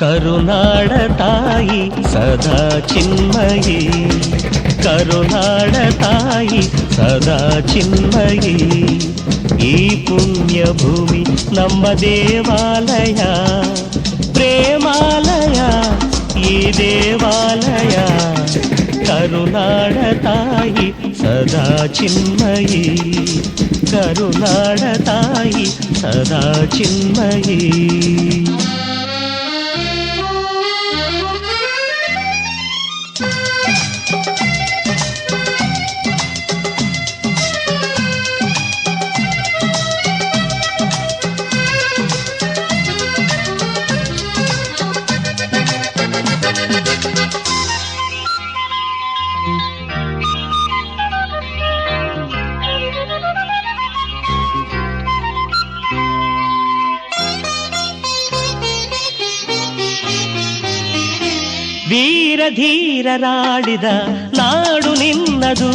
కరుణాడ తాయి సదా చిన్మయి. కరుణాడ తాయి సదా చిన్మయి. ఈ పుణ్యభూమి నమ్మ దేవాలయ ప్రేమాలయ ఈ దేవాలయ. కరుణాడ తాయి సదా చిన్మయి. కరుణాడ తాయి సదా చిన్మయీ. ವೀರ ಧೀರರಾಡಿದ ನಾಡು ನಿನ್ನದು